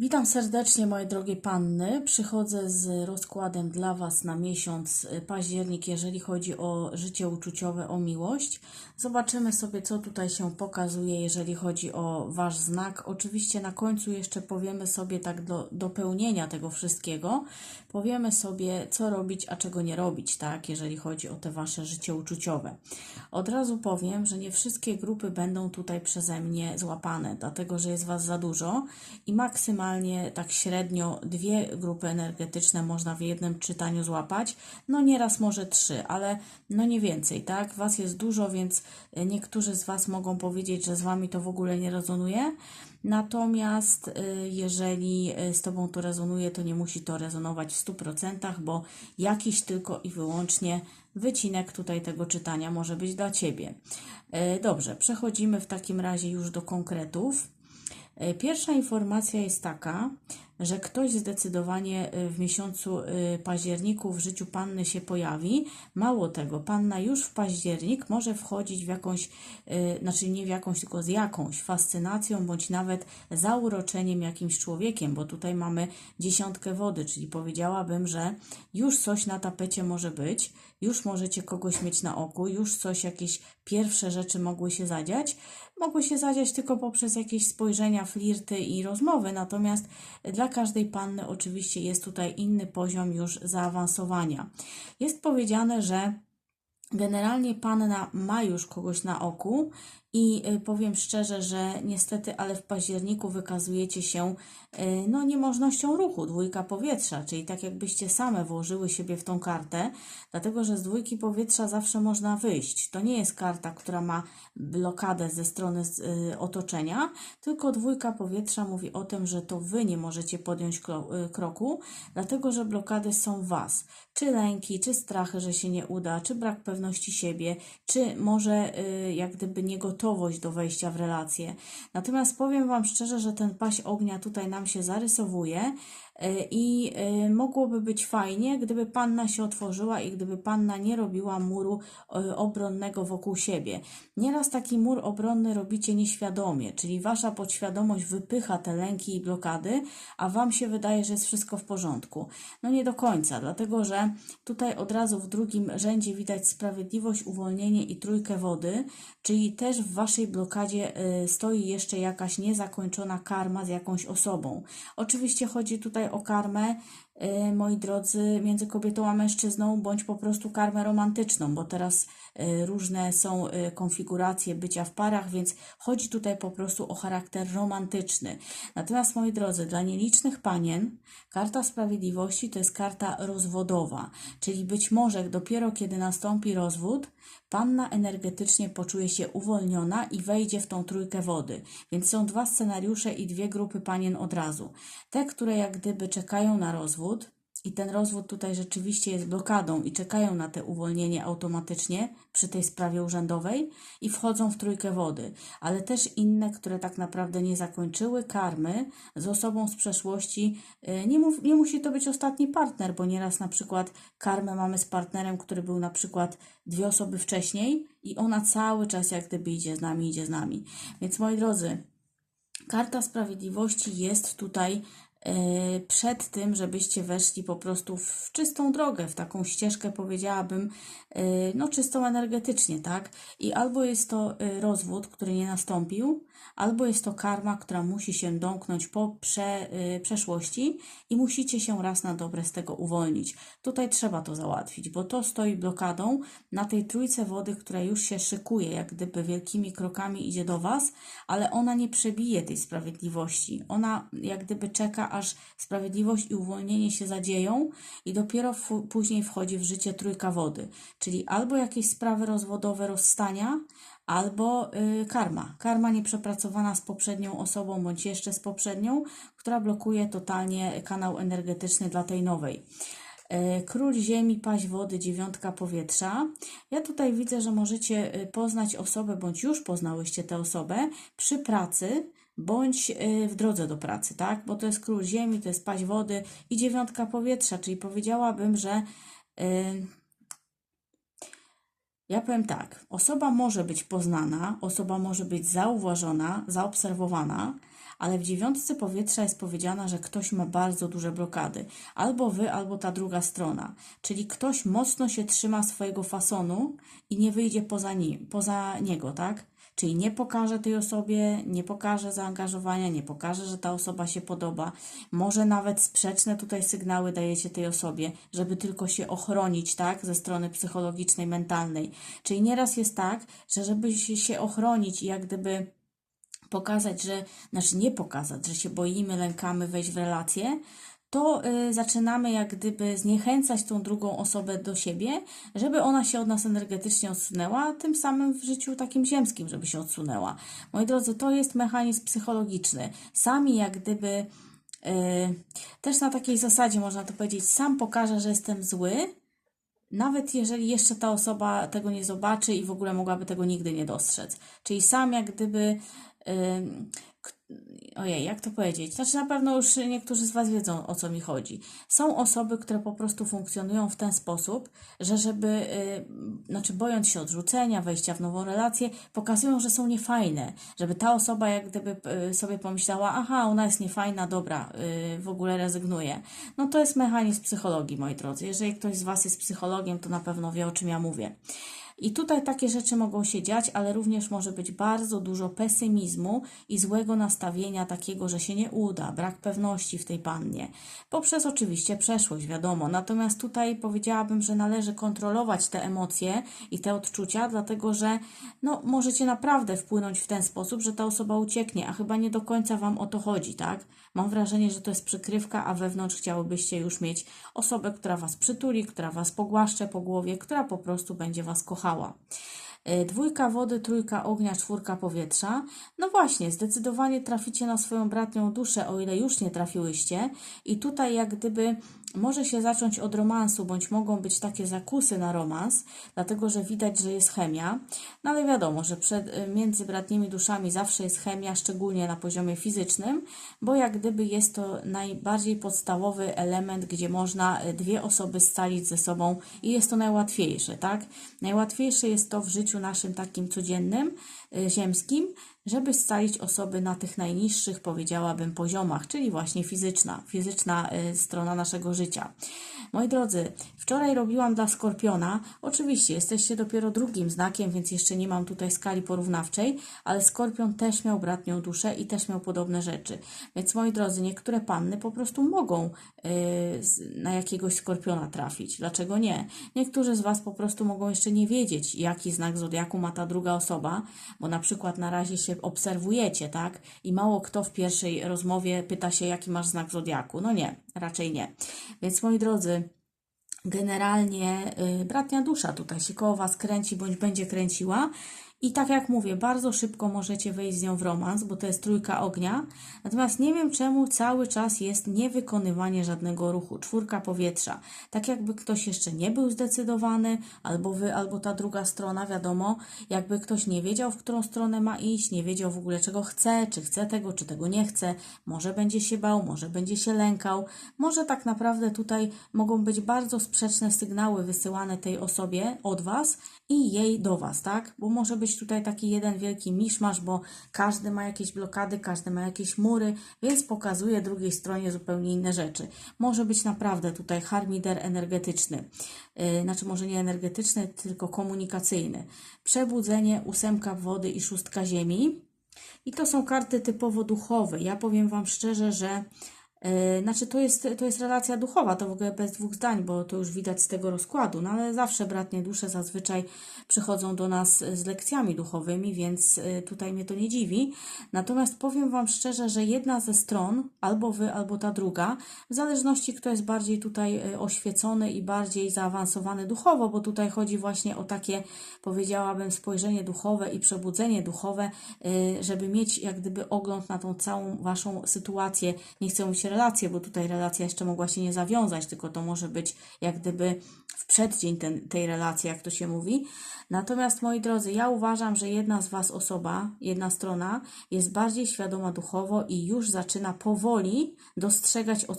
Witam serdecznie, moje drogie panny. Przychodzę z rozkładem dla Was na miesiąc październik, jeżeli chodzi o życie uczuciowe, o miłość. Zobaczymy sobie, co tutaj się pokazuje, jeżeli chodzi o Wasz znak. Oczywiście na końcu jeszcze powiemy sobie tak do dopełnienia tego wszystkiego. Powiemy sobie, co robić, a czego nie robić, tak, jeżeli chodzi o te Wasze życie uczuciowe. Od razu powiem, że nie wszystkie grupy będą tutaj przeze mnie złapane, dlatego że jest Was za dużo i maksymalnie tak średnio dwie grupy energetyczne można w jednym czytaniu złapać. No nieraz może trzy, ale no nie więcej, tak? Was jest dużo, więc niektórzy z Was mogą powiedzieć, że z Wami to w ogóle nie rezonuje. Natomiast y, jeżeli y, z Tobą to rezonuje, to nie musi to rezonować w 100%, bo jakiś tylko i wyłącznie wycinek tutaj tego czytania może być dla Ciebie. Y, Dobrze, przechodzimy w takim razie już do konkretów. E, Pierwsza informacja jest taka, że ktoś zdecydowanie y, w miesiącu y, październiku w życiu panny się pojawi. Mało tego, panna już w październik może wchodzić w jakąś, y, znaczy nie w jakąś, tylko z jakąś fascynacją, bądź nawet zauroczeniem jakimś człowiekiem, bo tutaj mamy dziesiątkę wody, czyli powiedziałabym, że już coś na tapecie może być, już możecie kogoś mieć na oku, już coś, jakieś pierwsze rzeczy mogły się zadziać. Mogły się zadziać tylko poprzez jakieś spojrzenia, flirty i rozmowy, natomiast dla każdej panny oczywiście jest tutaj inny poziom już zaawansowania. Jest powiedziane, że generalnie panna ma już kogoś na oku i y, powiem szczerze, że niestety, ale w październiku wykazujecie się y, no, niemożnością ruchu, dwójka powietrza, czyli tak jakbyście same włożyły siebie w tą kartę, dlatego że z dwójki powietrza zawsze można wyjść. To nie jest karta, która ma blokadę ze strony y, otoczenia, tylko dwójka powietrza mówi o tym, że to wy nie możecie podjąć kroku, dlatego że blokady są was. Czy lęki, czy strachy, że się nie uda, czy brak pewności siebie, czy może jak gdyby niegotowość gotowość do wejścia w relacje. Natomiast powiem Wam szczerze, że ten paś ognia tutaj nam się zarysowuje I e, mogłoby być fajnie, gdyby panna się otworzyła i gdyby panna nie robiła muru e, obronnego wokół siebie. Nieraz taki mur obronny robicie nieświadomie, czyli wasza podświadomość wypycha te lęki i blokady, a wam się wydaje, że jest wszystko w porządku. No nie do końca, dlatego że tutaj od razu w drugim rzędzie widać sprawiedliwość, uwolnienie i trójkę wody, czyli też w waszej blokadzie stoi jeszcze jakaś niezakończona karma z jakąś osobą. Oczywiście chodzi tutaj o karmę, moi drodzy, między kobietą a mężczyzną, bądź po prostu karmę romantyczną, bo teraz y, różne są y, konfiguracje bycia w parach, więc chodzi tutaj po prostu o charakter romantyczny. Natomiast, moi drodzy, dla nielicznych panien karta sprawiedliwości to jest karta rozwodowa, czyli być może dopiero kiedy nastąpi rozwód, panna energetycznie poczuje się uwolniona i wejdzie w tą trójkę wody. Więc są dwa scenariusze i dwie grupy panien od razu. Te, które jak gdyby czekają na rozwód, i ten rozwód tutaj rzeczywiście jest blokadą i czekają na te uwolnienie automatycznie przy tej sprawie urzędowej i wchodzą w trójkę wody, ale też inne, które tak naprawdę nie zakończyły karmy z osobą z przeszłości. Y, nie, nie musi to być ostatni partner, bo nieraz na przykład karmę mamy z partnerem, który był na przykład dwie osoby wcześniej i ona cały czas jak gdyby idzie z nami, idzie z nami. Więc moi drodzy, Karta Sprawiedliwości jest tutaj E, przed tym, żebyście weszli po prostu w czystą drogę, w taką ścieżkę, powiedziałabym, e, no czystą energetycznie, tak? I albo jest to e, rozwód, który nie nastąpił, albo jest to karma, która musi się domknąć po prze, przeszłości i musicie się raz na dobre z tego uwolnić. Tutaj trzeba to załatwić, bo to stoi blokadą na tej trójce wody, która już się szykuje, jak gdyby wielkimi krokami idzie do Was, ale ona nie przebije tej sprawiedliwości. Ona jak gdyby czeka, aż sprawiedliwość i uwolnienie się zadzieją i dopiero później wchodzi w życie trójka wody, czyli albo jakieś sprawy rozwodowe, rozstania, albo y, karma. Karma nieprzepracowana z poprzednią osobą, bądź jeszcze z poprzednią, która blokuje totalnie kanał energetyczny dla tej nowej. Y, król Ziemi, paść wody, dziewiątka powietrza. Ja tutaj widzę, że możecie y, poznać osobę, bądź już poznałyście tę osobę przy pracy, bądź w drodze do pracy, tak? Bo to jest król ziemi, to jest paść wody i dziewiątka powietrza, czyli powiedziałabym, że ja powiem tak, osoba może być poznana, osoba może być zauważona, zaobserwowana, ale w dziewiątce powietrza jest powiedziane, że ktoś ma bardzo duże blokady. Albo wy, albo ta druga strona. Czyli ktoś mocno się trzyma swojego fasonu i nie wyjdzie poza, nim, poza niego, tak? Czyli nie pokaże tej osobie, nie pokaże zaangażowania, nie pokaże, że ta osoba się podoba. Może nawet sprzeczne tutaj sygnały dajecie tej osobie, żeby tylko się ochronić, tak, ze strony psychologicznej, mentalnej. Czyli nieraz jest tak, że żeby się ochronić i jak gdyby pokazać, że, znaczy nie pokazać, że się boimy, lękamy wejść w relację, to y, zaczynamy jak gdyby zniechęcać tą drugą osobę do siebie, żeby ona się od nas energetycznie odsunęła, tym samym w życiu takim ziemskim, żeby się odsunęła. Moi drodzy, to jest mechanizm psychologiczny. Sami jak gdyby y, też na takiej zasadzie można to powiedzieć, sam pokażę, że jestem zły, nawet jeżeli jeszcze ta osoba tego nie zobaczy i w ogóle mogłaby tego nigdy nie dostrzec. Czyli sam jak gdyby. Ojej, jak to powiedzieć? Znaczy, na pewno już niektórzy z Was wiedzą, o co mi chodzi. Są osoby, które po prostu funkcjonują w ten sposób, że żeby, y, znaczy, bojąc się odrzucenia, wejścia w nową relację, pokazują, że są niefajne. Żeby ta osoba, jak gdyby y, sobie pomyślała, aha, ona jest niefajna, dobra, y, w ogóle rezygnuje. No to jest mechanizm psychologii, moi drodzy. Jeżeli ktoś z Was jest psychologiem, to na pewno wie, o czym ja mówię. I tutaj takie rzeczy mogą się dziać, ale również może być bardzo dużo pesymizmu i złego nastawienia, takiego, że się nie uda, brak pewności w tej pannie. Poprzez oczywiście przeszłość, wiadomo. Natomiast tutaj powiedziałabym, że należy kontrolować te emocje i te odczucia, dlatego że no, możecie naprawdę wpłynąć w ten sposób, że ta osoba ucieknie, a chyba nie do końca Wam o to chodzi, tak? Mam wrażenie, że to jest przykrywka, a wewnątrz chciałybyście już mieć osobę, która Was przytuli, która Was pogłaszcze po głowie, która po prostu będzie Was kochała. Y, Dwójka wody, trójka ognia, czwórka powietrza. No właśnie, zdecydowanie traficie na swoją bratnią duszę, o ile już nie trafiłyście. I tutaj jak gdyby może się zacząć od romansu, bądź mogą być takie zakusy na romans, dlatego że widać, że jest chemia. No ale wiadomo, że przed, y, między bratnimi duszami zawsze jest chemia, szczególnie na poziomie fizycznym, bo jak gdyby jest to najbardziej podstawowy element, gdzie można y, dwie osoby scalić ze sobą i jest to najłatwiejsze, tak? Najłatwiejsze jest to w życiu naszym takim codziennym, y, ziemskim, żeby scalić osoby na tych najniższych, powiedziałabym, poziomach, czyli właśnie fizyczna, fizyczna y, strona naszego życia. Moi drodzy, wczoraj robiłam dla Skorpiona. Oczywiście jesteście dopiero drugim znakiem, więc jeszcze nie mam tutaj skali porównawczej, ale Skorpion też miał bratnią duszę i też miał podobne rzeczy. Więc moi drodzy, niektóre panny po prostu mogą y, z- na jakiegoś Skorpiona trafić. Dlaczego nie? Niektórzy z Was po prostu mogą jeszcze nie wiedzieć, jaki znak zodiaku ma ta druga osoba, bo na przykład na razie się obserwujecie, tak? I mało kto w pierwszej rozmowie pyta się, jaki masz znak zodiaku. No nie, raczej nie. Więc moi drodzy, generalnie y, bratnia dusza tutaj się koło Was kręci bądź będzie kręciła. I tak jak mówię, bardzo szybko możecie wejść z nią w romans, bo to jest trójka ognia. Natomiast nie wiem czemu cały czas jest niewykonywanie żadnego ruchu. Czwórka powietrza. Tak jakby ktoś jeszcze nie był zdecydowany, albo wy, albo ta druga strona, wiadomo, jakby ktoś nie wiedział, w którą stronę ma iść, nie wiedział w ogóle czego chce, czy chce tego, czy tego nie chce. Może będzie się bał, może będzie się lękał. Może tak naprawdę tutaj mogą być bardzo sprzeczne sygnały wysyłane tej osobie od Was i jej do Was, tak? Bo może być tutaj taki jeden wielki miszmasz, bo każdy ma jakieś blokady, każdy ma jakieś mury, więc pokazuje drugiej stronie zupełnie inne rzeczy. Może być naprawdę tutaj harmider energetyczny, yy, znaczy może nie energetyczny, tylko komunikacyjny. Przebudzenie, ósemka wody i szóstka ziemi. I to są karty typowo duchowe. Ja powiem Wam szczerze, że znaczy, to jest, to jest relacja duchowa, to w ogóle bez dwóch zdań, bo to już widać z tego rozkładu, no ale zawsze bratnie dusze zazwyczaj przychodzą do nas z lekcjami duchowymi, więc yy, tutaj mnie to nie dziwi. Natomiast powiem Wam szczerze, że jedna ze stron, albo Wy, albo ta druga, w zależności kto jest bardziej tutaj yy, oświecony i bardziej zaawansowany duchowo, bo tutaj chodzi właśnie o takie, powiedziałabym, spojrzenie duchowe i przebudzenie duchowe, żeby mieć jak gdyby ogląd na tą całą Waszą sytuację. Nie chcę mówić relacje, bo tutaj relacja jeszcze mogła się nie zawiązać, tylko to może być jak gdyby w przeddzień ten, tej relacji, jak to się mówi. Natomiast moi drodzy, ja uważam, że jedna z Was osoba, jedna strona jest bardziej świadoma duchowo i już zaczyna powoli dostrzegać, o